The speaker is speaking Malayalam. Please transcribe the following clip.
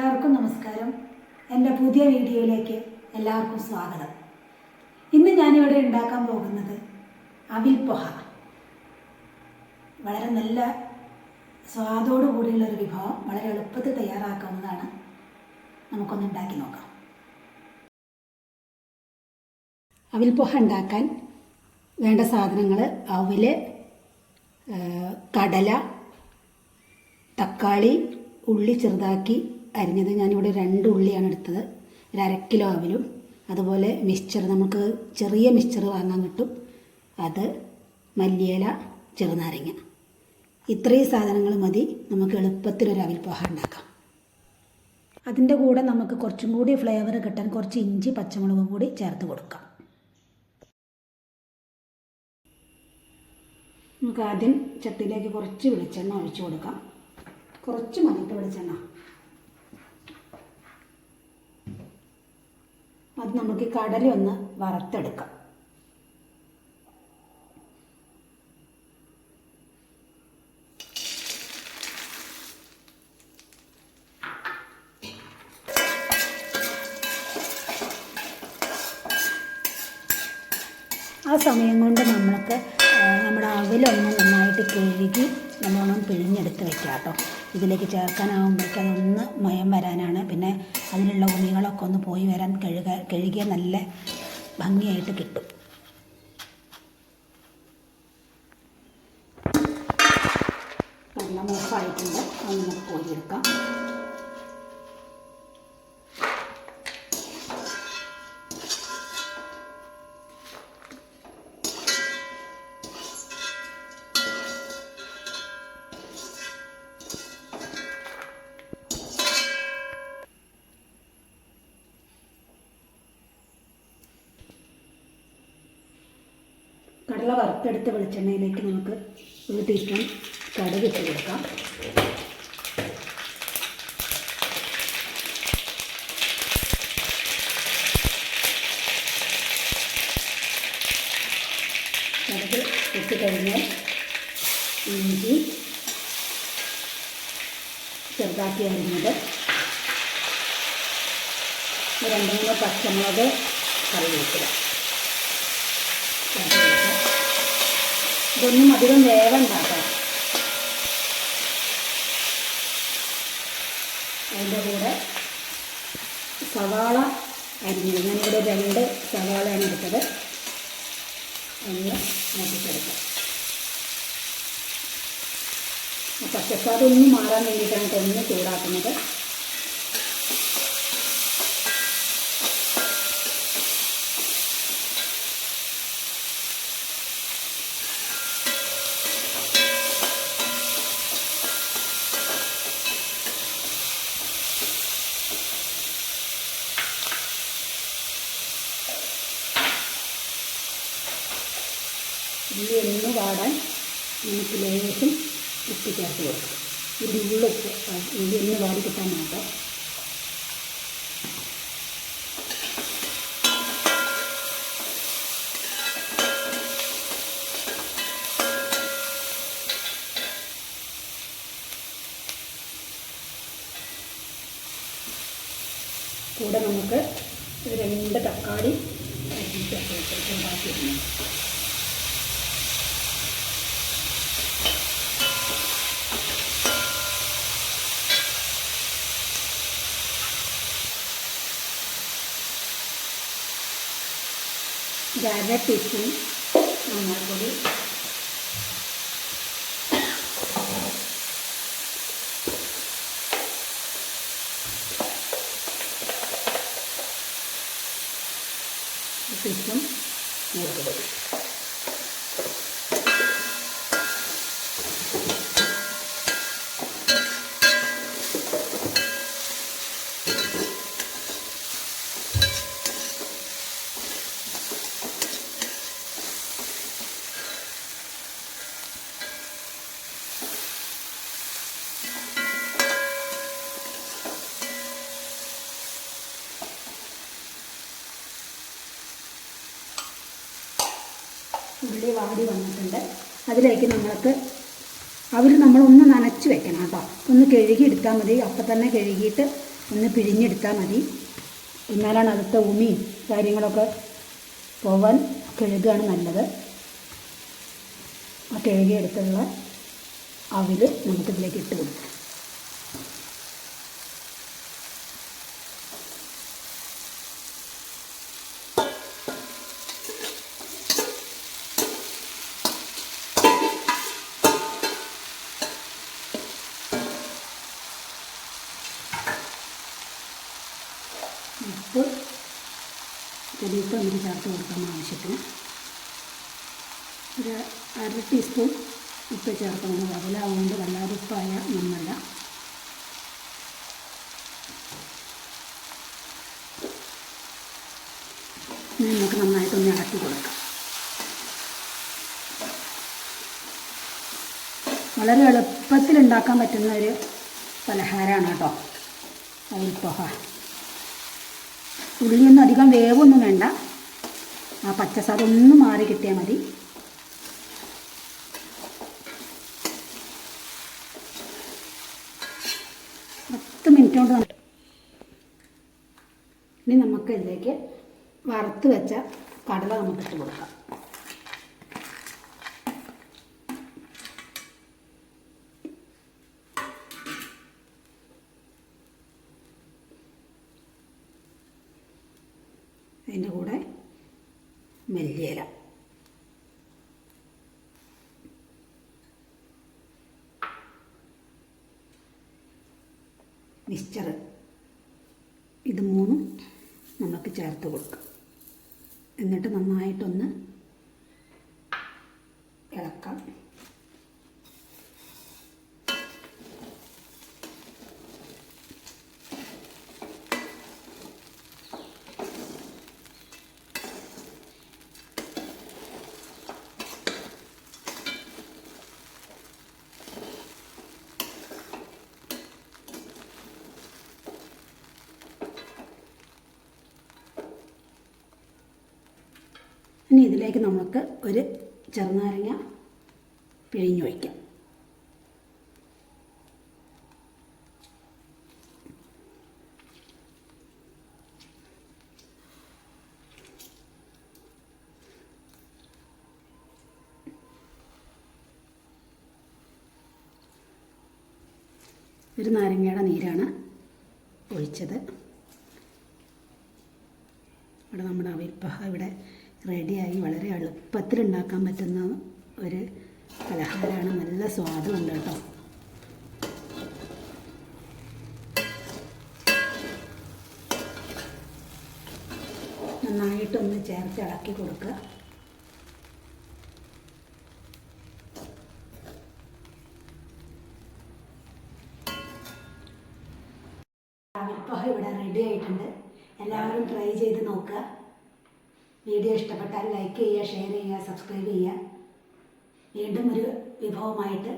എല്ലാവർക്കും നമസ്കാരം. എന്റെ പുതിയ വീഡിയോയിലേക്ക് എല്ലാവർക്കും സ്വാഗതം. ഇന്ന് ഞാനിവിടെ ഉണ്ടാക്കാൻ പോകുന്നത് അവിൽ പൊഹ. വളരെ നല്ല സ്വാദോടു കൂടിയുള്ള ഒരു വിഭവം വളരെ എളുപ്പത്തിൽ തയ്യാറാക്കാവുന്നതാണ്. നമുക്കൊന്ന് ഉണ്ടാക്കി നോക്കാം. അവിൽ പൊഹ ഉണ്ടാക്കാൻ വേണ്ട സാധനങ്ങൾ അവിൽ കടല തക്കാളി ഉള്ളി ചെറുതാക്കി അരിഞ്ഞത് ഞാനിവിടെ രണ്ട് ഉള്ളിയാണ് എടുത്തത്. ഒരു കിലോ അവിലും അതുപോലെ മിക്സ്ചർ നമുക്ക് ചെറിയ മിക്സ്ചർ വാങ്ങാൻ കിട്ടും. അത് മല്ലിയില ചെറുനാരങ്ങ. ഇത്രയും സാധനങ്ങൾ മതി. നമുക്ക് എളുപ്പത്തിൽ ഒരു അവിൽ പോഹ ഉണ്ടാക്കാം. അതിന്റെ കൂടെ നമുക്ക് കുറച്ചും കൂടി ഫ്ലേവർ കിട്ടാൻ കുറച്ച് ഇഞ്ചി പച്ചമുളകും കൂടി ചേർത്ത് കൊടുക്കാം. നമുക്ക് ആദ്യം ചട്ടിയിലേക്ക് കുറച്ച് വെളിച്ചെണ്ണ ഒഴിച്ചു കൊടുക്കാം. കുറച്ച് മതിയിട്ട് വെളിച്ചെണ്ണ. അത് നമുക്ക് ഈ കടലി ഒന്ന് വറുത്തെടുക്കാം. ആ സമയം കൊണ്ട് നമ്മൾക്ക് നമ്മുടെ അവിലൊന്ന് നന്നായിട്ട് കഴുകി നമ്മളൊന്നും പിഴിഞ്ഞെടുത്ത് വെക്കാം കേട്ടോ ഇതിലേക്ക് ചേർക്കാനാകുമ്പോഴേക്കും അതൊന്ന് മയം വരാനാണ്. പിന്നെ അതിലുള്ള ഉണികളൊക്കെ ഒന്ന് പോയി വരാൻ കഴുക കഴുകിയ നല്ല ഭംഗിയായിട്ട് കിട്ടും. നല്ല മൂപ്പായിട്ടുണ്ട്. അത് നമുക്ക് കോരിയെടുക്കാം. കടല വറുത്തെടുത്ത വെളിച്ചെണ്ണയിലേക്ക് നമുക്ക് ഒരു ടീസ്പൂൺ കടുക് ഇട്ട് കൊടുക്കാം കടുക് ഇട്ട് കഴിഞ്ഞാൽ ഇഞ്ചി ചെറുതാക്കി അരിഞ്ഞത് രണ്ട് മൂന്ന് പച്ചമുളക് കറി കറിവേപ്പില. ഇതൊന്നും അധികം വേവണ്ട കേട്ടോ. അതിന്റെ കൂടെ സവാള അരിഞ്ഞത് ഞാനിവിടെ രണ്ട് സവാളയാണ് എടുത്തത്. ഒന്ന് നോക്കിച്ചെടുക്കാം ഒന്ന് മാറാൻ വേണ്ടിയിട്ടാണ് ഒന്ന് ചൂടാക്കുന്നത് ഉള്ളി ഒന്ന് വാടാൻ നമുക്ക് ലേശം ഉപ്പ് ചേർത്ത് കൊടുക്കാം. ഇത് ഉള്ളുപ്പ് ഇത് ഒന്ന് വാടി കിട്ടാൻ നോക്കാം കൂടെ നമുക്ക് രണ്ട് തക്കാളി അരിഞ്ഞ് ചേർത്ത് വെച്ചിട്ട് ഉണ്ടാക്കിയിരുന്നു ഒരു അര ടീസ്പൂൺ മഞ്ഞൾപ്പൊടി ഒരു ഉള്ളി വാടി വന്നിട്ടുണ്ട്. അതിലേക്ക് നമ്മൾക്ക് അവർ നമ്മളൊന്ന് നനച്ച് വെക്കണം കേട്ടോ. ഒന്ന് കഴുകി എടുത്താൽ മതി. അപ്പം തന്നെ കഴുകിയിട്ട് ഒന്ന് പിഴിഞ്ഞെടുത്താൽ മതി. എന്നാലാണ് അടുത്ത ഉമിയും കാര്യങ്ങളൊക്കെ പോവാൻ കഴുകുകയാണ് നല്ലത്. ആ കഴുകിയെടുത്തുള്ള അവിൽ നമുക്കിതിലേക്ക് ഇട്ട് കൊടുക്കാം ഉപ്പ് ഇതിലേക്ക് നമുക്ക് ചേർത്ത് കൊടുക്കാൻ ആവശ്യത്തിന്. ഒരു അര ടീസ്പൂൺ ഉപ്പ് ചേർക്കണം. അതിലാവുകൊണ്ട് വല്ലാതെ ഉപ്പായ നന്നല്ല നമുക്ക് നന്നായിട്ടൊന്ന് ഇളക്കി കൊടുക്കാം. വളരെ എളുപ്പത്തിൽ ഉണ്ടാക്കാൻ പറ്റുന്ന ഒരു പലഹാരമാണ് കേട്ടോ. അവിൽപ്പൊഹ ഉള്ളിയൊന്നും അധികം വേവൊന്നും വേണ്ട. ആ പച്ചസാരം ഒന്ന് മാറി കിട്ടിയാൽ മതി. പത്ത് മിനിറ്റ് കൊണ്ട് ഇനി നമുക്ക് ഇതിലേക്ക് വറുത്ത് വെച്ച കടല നമുക്ക് ഇട്ട് കൊടുക്കാം. അതിന്റെ കൂടെ മല്ലിയില. മിക്സ്ചർ ഇത് മൂന്നും നമുക്ക് ചേർത്ത് കൊടുക്കാം. എന്നിട്ട് നന്നായിട്ടൊന്ന് ഇളക്കാം. ഇനി ഇതിലേക്ക് നമുക്ക് ഒരു ചെറുനാരങ്ങ പിഴിഞ്ഞു വയ്ക്കാം ഒരു നാരങ്ങയുടെ നീരാണ് ഒഴിച്ചത്. ഇവിടെ നമ്മുടെ അവിൽപ്പഹ ഇവിടെ റെഡിയായി വളരെ എളുപ്പത്തിൽ ഉണ്ടാക്കാൻ പറ്റുന്ന ഒരു പലഹാരമാണ്. നല്ല സ്വാദമുണ്ട് കേട്ടോ. നന്നായിട്ടൊന്ന് ചേർത്ത് ഇളക്കി കൊടുക്കുക. ഇവിടെ റെഡി ആയിട്ടുണ്ട്. എല്ലാവരും ട്രൈ ചെയ്ത് നോക്കുക. വീഡിയോ ഇഷ്ടപ്പെട്ടാൽ ലൈക്ക് ചെയ്യുക ഷെയർ ചെയ്യുക സബ്സ്ക്രൈബ് ചെയ്യുക. വീണ്ടും ഒരു വിഭവമായിട്ട്